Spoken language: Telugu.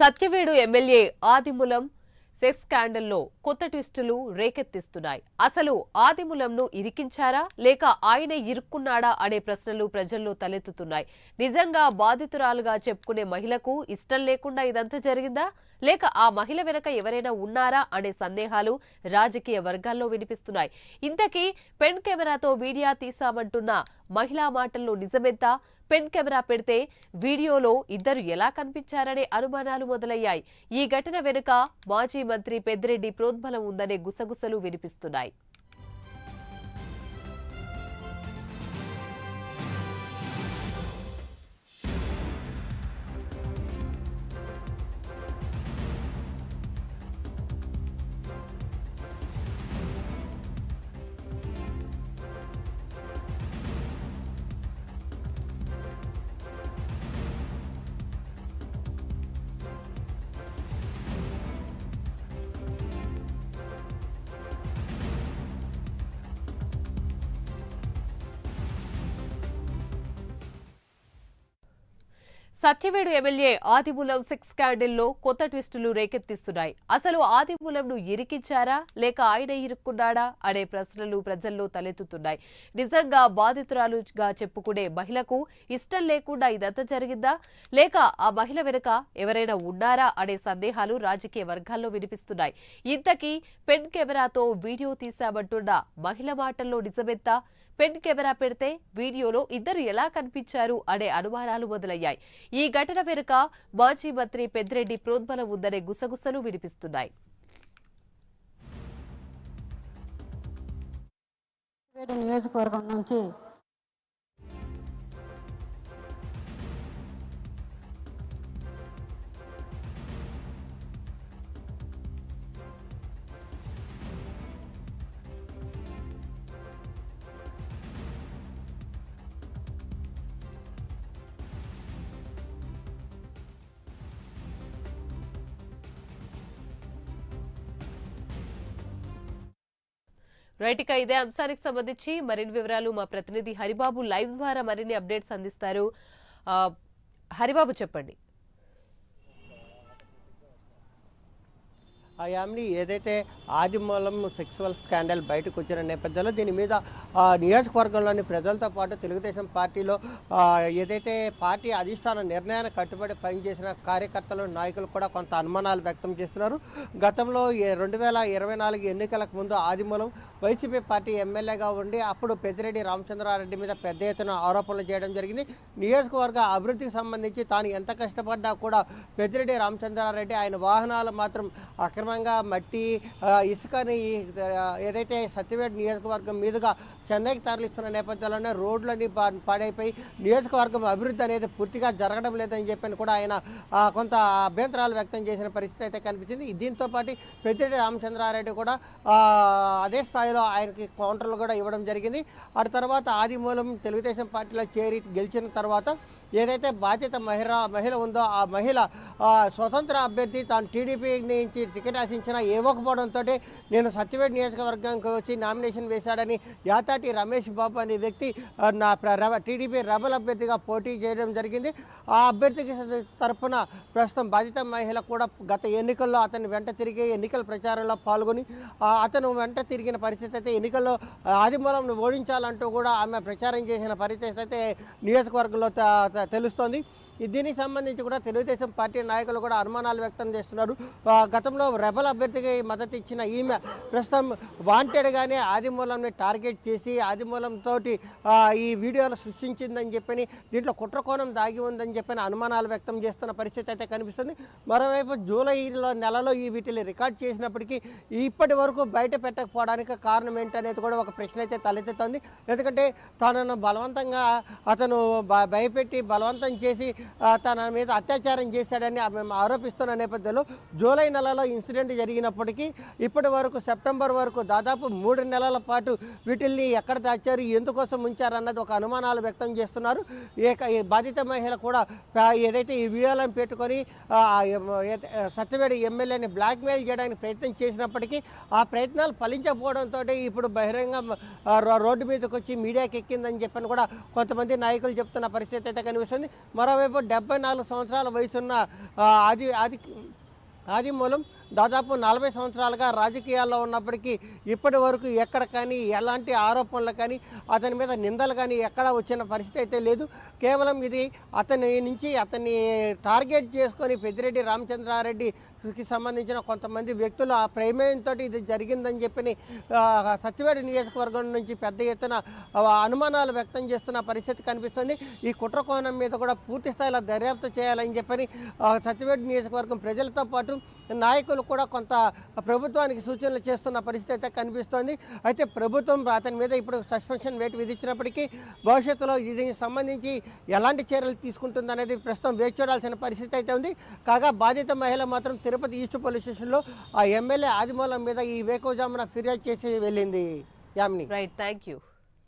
సత్యవేడు ఎమ్మెల్యే ఆదిమూలం సెక్స్ స్కాండల్లో కొత్త ట్విస్టులు రేకెత్తిస్తున్నాయి. అసలు ఆదిమూలంను ఇరికించారా? లేక ఆయనే ఇరుక్కున్నాడా అనే ప్రశ్నలు ప్రజల్లో తలెత్తుతున్నాయి. నిజంగా బాధితురాలుగా చెప్పుకునే మహిళకు ఇష్టం లేకుండా ఇదంతా జరిగిందా? లేక ఆ మహిళ వెనక ఎవరైనా ఉన్నారా అనే సందేహాలు రాజకీయ వర్గాల్లో వినిపిస్తున్నాయి. ఇంతకీ పెన్ కెమెరాతో వీడియో తీశామంటున్న మహిళా మాటల్లో నిజమెంత? పెన్ కెమెరా పెడితే వీడియోలో ఇద్దరు ఎలా కనిపించారనే అనుమానాలు మొదలయ్యాయి. ఈ ఘటన వెనుక మాజీ మంత్రి పెద్దిరెడ్డి ప్రోద్బలం ఉందనే గుసగుసలు వినిపిస్తున్నాయి. సత్యవేడు ఎమ్మెల్యే ఆదిమూలం సెక్స్ స్కాండిల్లో కొత్త ట్విస్టులు రేకెత్తిస్తున్నాయి. అసలు ఆదిమూలంను ఇరికించారా? లేక ఆయన ఇరుక్కున్నాడా? అనే ప్రశ్నలు ప్రజల్లో తలెత్తుతున్నాయి. నిజంగా బాధితురాలుగా చెప్పుకునే మహిళకు ఇష్టం లేకుండా ఇదంతా జరిగిందా? లేక ఆ మహిళ వెనుక ఎవరైనా ఉన్నారా? అనే సందేహాలు రాజకీయ వర్గాల్లో వినిపిస్తున్నాయి. ఇంతకీ పెన్ కెమెరాతో వీడియో తీశామంటున్న మహిళ మాటల్లో నిజమెత్తా పెన్ కెమెరా పెడితే వీడియోలో ఇద్దరు ఎలా కనిపించారు అనే అనుమానాలు మొదలయ్యాయి. ఈ ఘటన వెనుక మాజీ మంత్రి పెద్దిరెడ్డి ప్రోద్బలం ఉందనే గుసగుసలు వినిపిస్తున్నాయి. నియోజకవర్గం నుంచి రైట్ ఇక ఇదే అంశానికి సంబంధించి మరిన్ని వివరాలు మా ప్రతినిధి హరిబాబు లైవ్ ద్వారా మరిన్ని అప్డేట్స్ అందిస్తారు. హరిబాబు చెప్పండి. యామిని ఏదైతే ఆదిమూలం సెక్సువల్ స్కాండల్ బయటకు వచ్చిన నేపథ్యంలో దీని మీద నియోజకవర్గంలోని ప్రజలతో పాటు తెలుగుదేశం పార్టీలో ఏదైతే పార్టీ అధిష్టాన నిర్ణయాన్ని కట్టుబడి పనిచేసిన కార్యకర్తలు నాయకులు కూడా కొంత అనుమానాలు వ్యక్తం చేస్తున్నారు. గతంలో రెండు వేల ఇరవై నాలుగు ఎన్నికలకు ముందు ఆదిమూలం వైసీపీ పార్టీ ఎమ్మెల్యేగా ఉండి అప్పుడు పెద్దిరెడ్డి రామచంద్రారెడ్డి మీద పెద్ద ఎత్తున ఆరోపణలు చేయడం జరిగింది. నియోజకవర్గ అభివృద్ధికి సంబంధించి తాను ఎంత కష్టపడ్డా కూడా పెద్దిరెడ్డి రామచంద్రారెడ్డి ఆయన వాహనాలు మాత్రం అక్రమంగా మట్టి ఇసుకని ఏదైతే సత్యవేడ్ నియోజకవర్గం మీదుగా చెన్నైకి తరలిస్తున్న నేపథ్యంలోనే రోడ్లన్నీ పాడైపోయి నియోజకవర్గం అభివృద్ధి అనేది పూర్తిగా జరగడం లేదని చెప్పని కూడా ఆయన కొంత అభ్యంతరాలు వ్యక్తం చేసిన పరిస్థితి అయితే కనిపించింది. దీంతో పాటు పెద్దిరెడ్డి రామచంద్రారెడ్డి కూడా అదే స్థాయిలో ఆయనకి కౌంటర్లు కూడా ఇవ్వడం జరిగింది. ఆ తర్వాత ఆదిమూలం తెలుగుదేశం పార్టీలో చేరి గెలిచిన తర్వాత ఏదైతే బాధ్యత మహిళ మహిళ ఉందో ఆ మహిళ స్వతంత్ర అభ్యర్థి తాను టీడీపీ నుంచి టికెట్ ఆశించినా ఇవ్వకపోవడంతో నేను సత్యవేట నియోజకవర్గానికి వచ్చి నామినేషన్ వేశాడని యాతాటి రమేష్ బాబు అనే వ్యక్తి నా ప్ర- రవ- టీడీపీ రెబల్ అభ్యర్థిగా పోటీ చేయడం జరిగింది. ఆ అభ్యర్థికి తరఫున ప్రస్తుతం బాధిత మహిళ కూడా గత ఎన్నికల్లో అతని వెంట తిరిగి ఎన్నికల ప్రచారంలో పాల్గొని అతను వెంట తిరిగిన పరిస్థితి అయితే ఎన్నికల్లో ఆదిమూలంను ఓడించాలంటూ కూడా ఆమె ప్రచారం చేసిన పరిస్థితి అయితే నియోజకవర్గంలో తెలుస్తోంది. దీనికి సంబంధించి కూడా తెలుగుదేశం పార్టీ నాయకులు కూడా అనుమానాలు వ్యక్తం చేస్తున్నారు. గతంలో రెబల్ అభ్యర్థికి మద్దతు ఇచ్చిన ఈమె ప్రస్తుతం వాంటెడ్గానే ఆదిమూలంని టార్గెట్ చేసి ఆదిమూలంతో ఈ వీడియోలు సృష్టించిందని చెప్పని దీంట్లో కుట్రకోణం దాగి ఉందని చెప్పని అనుమానాలు వ్యక్తం చేస్తున్న పరిస్థితి అయితే కనిపిస్తుంది. మరోవైపు జూలైలో నెలలో ఈ వీటిని రికార్డ్ చేసినప్పటికీ ఇప్పటి వరకు బయట పెట్టకపోవడానికి కారణం ఏంటనేది కూడా ఒక ప్రశ్న అయితే తలెత్తుతోంది. ఎందుకంటే తనను బలవంతంగా అతను భ- భయపెట్టి బలవంతం చేసి తన మీద అత్యాచారం చేశాడని మేము ఆరోపిస్తున్న నేపథ్యంలో జూలై నెలలో ఇన్సిడెంట్ జరిగినప్పటికీ ఇప్పటి వరకు సెప్టెంబర్ వరకు దాదాపు మూడు నెలల పాటు వీటిల్ని ఎక్కడ దాచారు ఎందుకోసం ఉంచారు అన్నది ఒక అనుమానాలు వ్యక్తం చేస్తున్నారు. ఏక ఈ బాధిత మహిళ కూడా ఏదైతే ఈ వీడియోలను పెట్టుకొని సత్యవేడి ఎమ్మెల్యేని బ్లాక్మెయిల్ చేయడానికి ప్రయత్నం చేసినప్పటికీ ఆ ప్రయత్నాలు ఫలించకపోవడంతో ఇప్పుడు బహిరంగ రో- రోడ్డు మీదకి వచ్చి మీడియాకి ఎక్కిందని చెప్పని కూడా కొంతమంది నాయకులు చెప్తున్న పరిస్థితి అయితే కనిపిస్తుంది. మరోవైపు దాదాపు డెబ్బై నాలుగు సంవత్సరాల వయసున్న ఆది ఆది ఆది మూలం దాదాపు నలభై సంవత్సరాలుగా రాజకీయాల్లో ఉన్నప్పటికీ ఇప్పటి వరకు ఎక్కడ కానీ ఎలాంటి ఆరోపణలు కానీ అతని మీద నిందలు కానీ ఎక్కడ వచ్చిన పరిస్థితి అయితే లేదు. కేవలం ఇది అతని నుంచి అతన్ని టార్గెట్ చేసుకొని పెద్దిరెడ్డి రామచంద్రారెడ్డికి సంబంధించిన కొంతమంది వ్యక్తులు ఆ ప్రమేయంతో ఇది జరిగిందని చెప్పి సత్యవేడి నియోజకవర్గం నుంచి పెద్ద ఎత్తున అనుమానాలు వ్యక్తం చేస్తున్న పరిస్థితి కనిపిస్తుంది. ఈ కుట్ర కోణం మీద కూడా పూర్తి స్థాయిలో దర్యాప్తు చేయాలని చెప్పని సత్యవేడి నియోజకవర్గం ప్రజలతో పాటు నాయకులు కూడా కొంత ప్రభుత్వానికి సూచనలు చేస్తున్న పరిస్థితి అయితే కనిపిస్తోంది. అయితే ప్రభుత్వం అతని మీద ఇప్పుడు సస్పెన్షన్ వేటు విధించినప్పటికీ భవిష్యత్తులో దీనికి సంబంధించి ఎలాంటి చర్యలు తీసుకుంటుందనేది ప్రస్తుతం వేచి చూడాల్సిన పరిస్థితి అయితే ఉంది. కాగా బాధిత మహిళ మాత్రం తిరుపతి ఈస్ట్ పోలీస్ స్టేషన్లో ఆ ఎమ్మెల్యే ఆదిమూలం మీద ఈ వేకోజామున ఫిర్యాదు చేసి వెళ్ళింది. యామిని. Right thank you